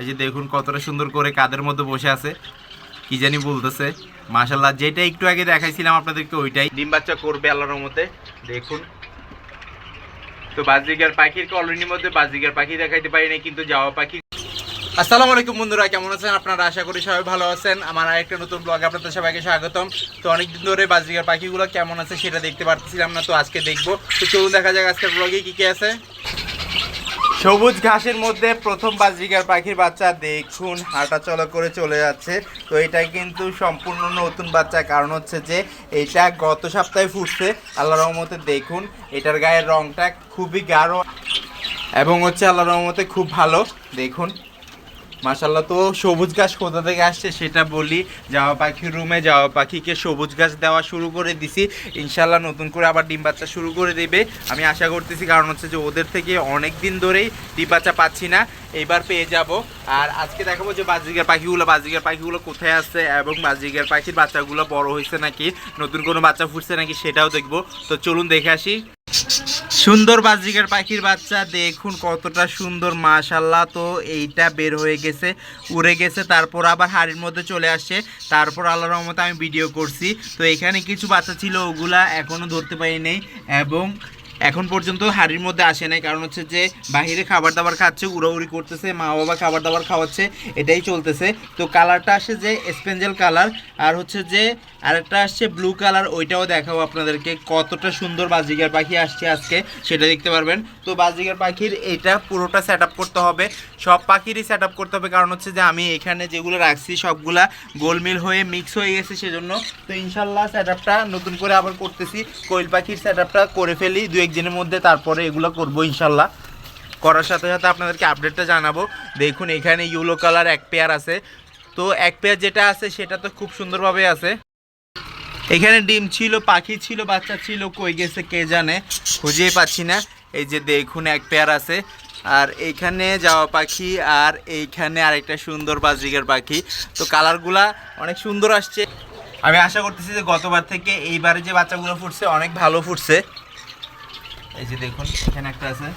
এই যে দেখুন কতটা সুন্দর করে কাদের মধ্যে বসে আছে। কি জানি বলতেছে। মাশাল্লাহ যেটা একটু আগে দেখাইছিলাম আপনাদেরকে ওইটাই। ডিম বাচ্চা করবে আল্লাহর মধ্যে দেখুন। তো বাজরিগার পাখির কলোনির মধ্যে বাজরিগার পাখি দেখাইতে পারিনি কিন্তু যাওয়া পাখি। আসসালামু আলাইকুম বন্ধুরা, কেমন আছেন? আপনারা আশা করি সবাই ভালো আছেন। আমার আরেকটা নতুন ব্লগে আপনাদের সবাইকে স্বাগতম। তো অনেকদিন ধরে বাজরিগার পাখিগুলো কেমন আছে সেটা দেখতে পারতেছিলাম না, তো আজকে দেখব। তো চলুন দেখা যাক আজকের ব্লগে কি কি আছে। সবুজ ঘাসের মধ্যে প্রথম বাজরিগার পাখির বাচ্চা দেখুন, হাঁটা চলা করে চলে যাচ্ছে। তো এটা কিন্তু সম্পূর্ণ নতুন বাচ্চা। কারণ হচ্ছে যে, এটা গত সপ্তাহে ফুটছে। আল্লাহ রহমতে দেখুন, এটার গায়ের রংটা খুবই গাঢ় এবং হচ্ছে আল্লাহ রহমতে খুব ভালো। দেখুন। মাসাল্লাহ তো সবুজ ঘাস কোথা থেকে আসছে সেটা বলি। যাওয়া পাখির রুমে যাওয়া পাখিকে সবুজ ঘাস দেওয়া শুরু করে দিছি। ইনশাল্লাহ নতুন করে আবার ডিম বাচ্চা শুরু করে দেবে। আমি আশা করতেছি কারণ হচ্ছে যে ওদের থেকে অনেক দিন ধরেই ডিম বাচ্চা পাচ্ছি না। এইবার পেয়ে যাব। আর আজকে দেখাবো যে বাজিকার পাখিগুলো বাজিকার পাখিগুলো কোথায় আছে এবং বাজিকার পাখির বাচ্চাগুলো বড় হয়েছে নাকি, নতুন কোনো বাচ্চা ফুটছে নাকি সেটাও দেখব। তো চলুন দেখে আসি। সুন্দর বাজিকার পাখির বাচ্চা, দেখুন কতটা সুন্দর মাশাল্লাহ তো এইটা বের হয়ে গেছে, উড়ে গেছে, তারপর আবার হাড়ির মধ্যে চলে আসে। তারপর আল্লাহ রহমতে আমি ভিডিও করছি। তো এখানে কিছু বাচ্চা ছিল, ওগুলা এখনও ধরতে পারি নেই। এবং এখন পর্যন্ত হাড়ির মধ্যে আসে নাই। কারণ হচ্ছে যে বাইরে খাবার দাবার খাচ্ছে, উড়াউড়ি করতেছে মা বাবা খাবার দাবার খাওয়াচ্ছে, এটাই চলতেছে। তো কালারটা আসে যে স্পেঞ্জেল কালার, আর হচ্ছে যে আরেকটা আসছে ব্লু কালার, ওইটাও দেখাবো আপনাদেরকে। কতটা সুন্দর বাজিগার পাখি আসছে আজকে, সেটা দেখতে পারবেন। তো বাজিগার পাখির এটা পুরোটা সেট করতে হবে। সব পাখিরই সেট করতে হবে, কারণ হচ্ছে যে আমি এখানে যেগুলো রাখছি, সবগুলা গোলমিল হয়ে মিক্স হয়ে গেছে সেজন্য। তো ইনশাল্লাহ সেট নতুন করে আবার করতেছি। কোয়েল পাখির সেট করে ফেলি দু একদিনের মধ্যে তারপরে এগুলো করব ইনশাল্লাহ। করার সাথে সাথে আপনাদেরকে আপডেটটা জানাব। দেখুন, এখানে ইউলো কালার এক পেয়ার আছে। তো এক পেয়ার যেটা আছে, সেটা তো খুব সুন্দরভাবে আছে। এখানে ডিম ছিল, পাখি ছিল, বাচ্চা ছিল, কই গেছে কে জানে, খুঁজেই পাচ্ছি না। এই যে দেখুন, এক পেয়ার আছে। আর এইখানে যাওয়া পাখি, আর এইখানে আরেকটা সুন্দর বাজিকের পাখি। তো কালারগুলা অনেক সুন্দর আসছে। আমি আশা করতেছি যে গতবার থেকে এইবারে যে বাচ্চাগুলো ফুটছে, অনেক ভালো ফুটছে। এই যে দেখুন, এখানে একটা আছে।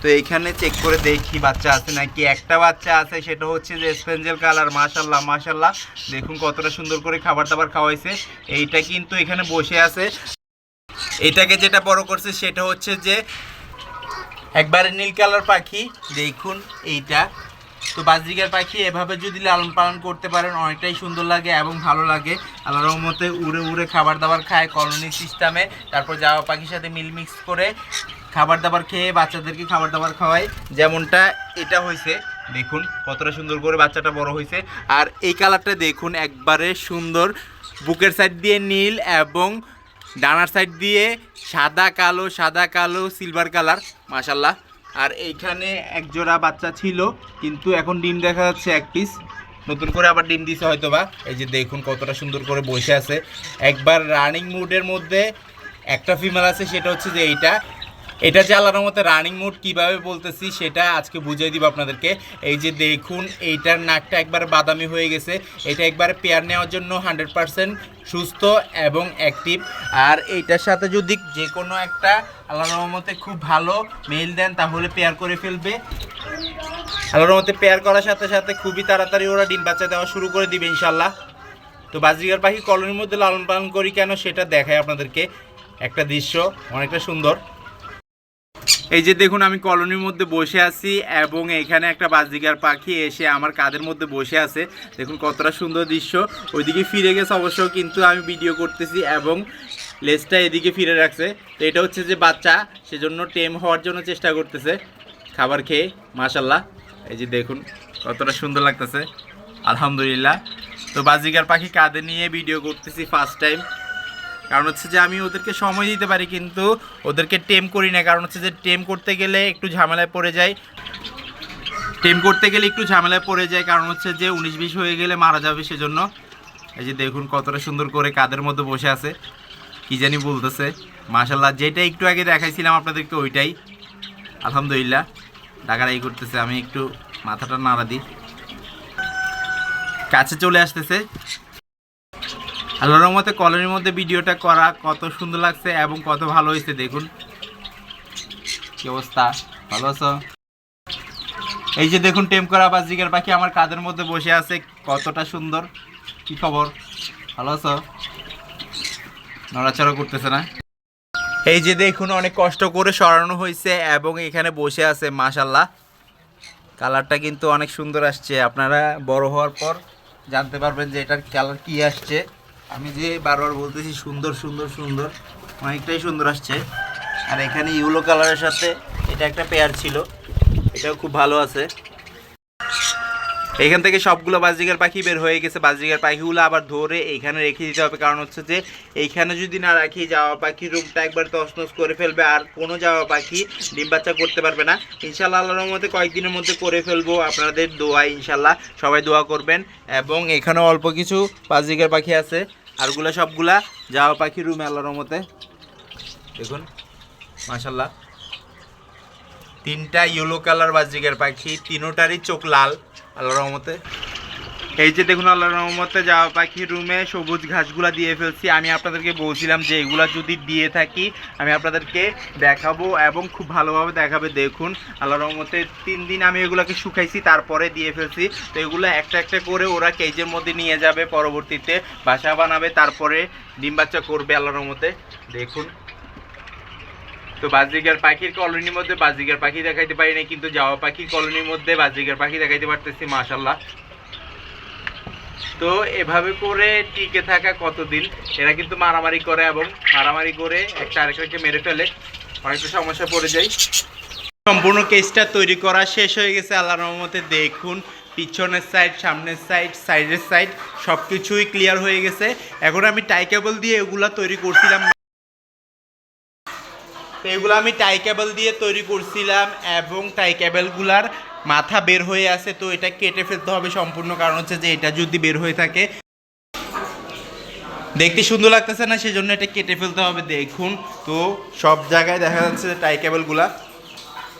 তো এইখানে চেক করে দেখি বাচ্চা আছে নাকি। একটা বাচ্চা আছে, সেটা হচ্ছে যে স্পেঞ্জেল কালার মাশাল্লাহ মাশাল্লাহ দেখুন কতটা সুন্দর করে খাবার দাবার খাওয়াইছে। এইটা কিন্তু এখানে বসে আছে। এটাকে যেটা বড় করছে, সেটা হচ্ছে যে একবারে নীল কালার পাখি। দেখুন, এইটা তো বাজরিকার পাখি এভাবে যদি লালন পালন করতে পারেন, অনেকটাই সুন্দর লাগে এবং ভালো লাগে। আল্লাহ রহমতে উড়ে উড়ে খাবার দাবার খায় কলোনি সিস্টেমে। তারপর যাওয়া পাখির সাথে মিল মিক্স করে খাবার দাবার খেয়ে বাচ্চাদেরকে খাবার দাবার খাওয়ায়। যেমনটা এটা হয়েছে, দেখুন কতটা সুন্দর করে বাচ্চাটা বড় হয়েছে। আর এই কালারটা দেখুন, একবারে সুন্দর। বুকের সাইড দিয়ে নীল এবং ডানার সাইড দিয়ে সাদা, কালো সাদা, কালো, সিলভার কালার। মাশাল্লাহ আর এইখানে এক জোড়া বাচ্চা ছিল, কিন্তু এখন ডিম দেখা যাচ্ছে এক পিস নতুন করে আবার ডিম দিছে হয়তো বা এই যে দেখুন কতটা সুন্দর করে বসে আছে। একবার রানিং মুডের মধ্যে একটা ফিমেল আছে, সেটা হচ্ছে যে এইটা। এটা যে আল্লাহর মতো রানিং মুড কীভাবে বলতেছি, সেটা আজকে বুঝিয়ে দিব আপনাদেরকে। এই যে দেখুন, এইটার নাকটা একবার বাদামি হয়ে গেছে। এটা একবার পেয়ার নেওয়ার জন্য হান্ড্রেড পারসেন্ট সুস্থ এবং অ্যাক্টিভ আর এইটার সাথে যদি যে কোনো একটা আল্লাহ রহমতে খুব ভালো মেল দেন, তাহলে পেয়ার করে ফেলবে। আল্লাহর রহমতে পেয়ার করার সাথে সাথে খুবই তাড়াতাড়ি ওরা ডিম বাচ্চা দেওয়া শুরু করে দিবে ইনশাল্লাহ তো বাজরিগার পাখি কলোনির মধ্যে লালন পালন করি কেন, সেটা দেখায় আপনাদেরকে। একটা দৃশ্য অনেকটা সুন্দর। এই যে দেখুন, আমি কলোনির মধ্যে বসে আছি এবং এখানে একটা বাজরিকার পাখি এসে আমার কাদের মধ্যে বসে আছে। দেখুন, কতটা সুন্দর দৃশ্য। ওইদিকে ফিরে গেছে অবশ্য, কিন্তু আমি ভিডিও করতেছি এবং লেজটা এদিকে ফিরে রাখছে। তো এটা হচ্ছে যে বাচ্চা, সেজন্য টেম হওয়ার জন্য চেষ্টা করতেছে। খাবার খেয়ে মাশাল্লাহ এই যে দেখুন, কতটা সুন্দর লাগতেছে। আলহামদুলিল্লাহ। তো বাজিকার পাখি কাঁধে নিয়ে ভিডিও করতেছি ফার্স্ট টাইম কারণ হচ্ছে যে আমি ওদেরকে সময় দিতে পারি, কিন্তু ওদেরকে টেম করি না। কারণ হচ্ছে যে টেম করতে গেলে একটু ঝামেলায় পড়ে যায়। টেম করতে গেলে একটু ঝামেলায় পড়ে যায়, কারণ হচ্ছে যে উনিশ বিশ হয়ে গেলে মারা যাবে সেজন্য। এই যে দেখুন কতটা সুন্দর করে কাদের মধ্যে বসে আছে। কি জানি বলতেছে। মাশাল্লাহ যেটা একটু আগে দেখাইছিলাম আপনাদেরকে ওইটাই। আলহামদুলিল্লাহ ডাকারাই করতেছে। আমি একটু মাথাটা নাড়া দিই। কাছে চলে আসতেছে। আল্লাহর রহমতে কলোনির মধ্যে ভিডিওটা করা কত সুন্দর লাগছে এবং কত ভালো হয়েছে দেখুন। কি অবস্থা? ভালো আছো? এই যে দেখুন, টেম করা বাজিকার পাখি আমার কাদের মধ্যে বসে আছে, কতটা সুন্দর। কি খবর? ভালো আছো? নড়াচড়া করতেছে না? এই যে দেখুন, অনেক কষ্ট করে সরানো হয়েছে এবং এখানে বসে আছে মাশাল্লাহ কালারটা কিন্তু অনেক সুন্দর আসছে। আপনারা বড় হওয়ার পর জানতে পারবেন যে এটার কালার কি আসছে। আমি যে বারবার বলতেছি সুন্দর সুন্দর সুন্দর, অনেকটাই সুন্দর আসছে। আর এখানে ইউলো কালারের সাথে এটা একটা পেয়ার ছিল। এটাও খুব ভালো আছে। এখান থেকে সবগুলো বাজিকার পাখি বের হয়ে গেছে। বাজিকার পাখিগুলো আবার ধরে এইখানে রেখে দিতে হবে। কারণ হচ্ছে যে, এইখানে যদি না রাখি, যাওয়া পাখির রুমটা একবার তছনছ করে ফেলবে আর কোনো যাওয়া পাখি ডিম বাচ্চা করতে পারবে না। ইনশাল্লাহ আল্লাহর মধ্যে কয়েকদিনের মধ্যে করে ফেলব আপনাদের দোয়া ইনশাল্লাহ সবাই দোয়া করবেন এবং এখানে অল্প কিছু বাজিকার পাখি আছে। আরগুলা সবগুলা যাওয়া পাখি রুমে আল্লাহর মধ্যে দেখুন মাশাল্লাহ তিনটা ইয়েলো কালার বাজিকার পাখি, তিনোটারই চোখ লাল। আল্লাহর রহমতে। এই যে দেখুন আল্লাহর রহমতে যাওয়া পাখি রুমে সবুজ ঘাসগুলা দিয়ে ফেলছি, আমি আপনাদেরকে বলছিলাম যে এগুলা যদি দিয়ে থাকি, আমি আপনাদেরকে দেখাবো এবং খুব ভালোভাবে দেখাবে। দেখুন আল্লাহর রহমতে তিন দিন আমি এগুলাকে শুকাইছি, তারপরে দিয়ে ফেলছি। তো এগুলো একটা একটা করে ওরা কেজের মধ্যে নিয়ে যাবে পরবর্তীতে, বাসা বানাবে, তারপরে ডিম বাচ্চা করবে আল্লাহর রহমতে। দেখুন। তো বাজিগার পাখির কলোনির মধ্যে বাজিগার পাখি দেখাইতে পারি না কিন্তু যাওয়া পাখির কলোনির মধ্যে বাজিগার পাখি দেখাইতে পারতেছি মাশাল্লাহ তো এভাবে করে টিকে থাকা কতদিন? এরা কিন্তু মারামারি করে এবং মারামারি করে একটা আরেকটাকে মেরে ফেলে। অনেকটা সমস্যা পড়ে যায়। সম্পূর্ণ কেসটা তৈরি করা শেষ হয়ে গেছে আল্লাহ রহমতে দেখুন, পিছনের সাইড সামনের সাইড সাইডের সাইড সব কিছুই ক্লিয়ার হয়ে গেছে। এখন আমি টাইকেবল দিয়ে এগুলা তৈরি করছিলাম। এগুলো আমি টাই কেবল দিয়ে তৈরি করছিলাম এবং টাই কেবলগুলার মাথা বের হয়ে আছে, তো এটা কেটে ফেলতে হবে সম্পূর্ণ। কারণ হচ্ছে যে এটা যদি বের হয়ে থাকে, দেখতে সুন্দর লাগতেছে না, সেজন্য এটা কেটে ফেলতে হবে। দেখুন, তো সব জায়গায় দেখা যাচ্ছে যে টাই কেবলগুলা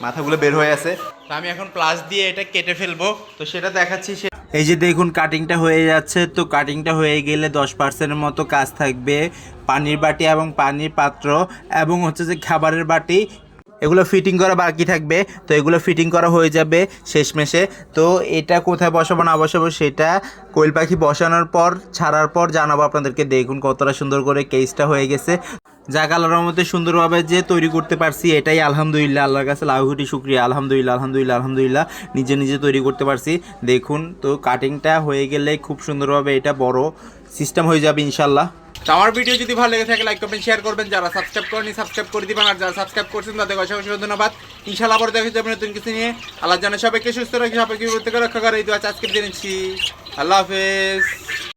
মাথাগুলো বের হয়ে আছে। তো আমি এখন প্লাস দিয়ে এটা কেটে ফেলব। তো সেটা দেখাচ্ছি, সে এই যে দেখুন কাটিংটা হয়ে যাচ্ছে। তো কাটিংটা হয়ে গেলে দশ পার্সেন্টের মতো কাজ থাকবে। পানির বাটি এবং পানির পাত্র এবং হচ্ছে যে খাবারের বাটি। এগুলো ফিটিং করা বাকি থাকবে। তো এগুলো ফিটিং করা হয়ে যাবে শেষমেশে। তো এটা কোথায় বসাবো, না বসাবো সেটা কোয়েল পাখি বসানোর পর, ছাড়ার পর জানাব আপনাদেরকে। দেখুন কতটা সুন্দর করে কেসটা হয়ে গেছে। যাক আল্লাহর মধ্যে সুন্দরভাবে যে তৈরি করতে পারছি, এটাই আলহামদুলিল্লাহ, আল্লাহর কাছে লাউহুটি শুক্রিয়া। আলহামদুলিল্লাহ আলহামদুলিল্লাহ আলহামদুলিল্লাহ, নিজে নিজে তৈরি করতে পারছি। দেখুন, তো কাটিংটা হয়ে গেলে খুব সুন্দরভাবে এটা বড় সিস্টেম হয়ে যাবে ইনশাল্লাহ আমার ভিডিও যদি ভালো লেগে থাকে লাইক কমেন্ট শেয়ার করবেন। যারা সাবস্ক্রাইব করেনি সাবস্ক্রাইব করে দিবেন। আর যারা সাবস্ক্রাইব করছেন তাদের অসংখ্য ধন্যবাদ। ইনশাল্লাহ আবার দেখা যাবে নতুন কিছু নিয়ে। আল্লাহ জানে সবাইকে সুস্থ রাখি, সবাইকে রক্ষা করে। এই আজকে জেনেছি আল্লাহ হাফেজ।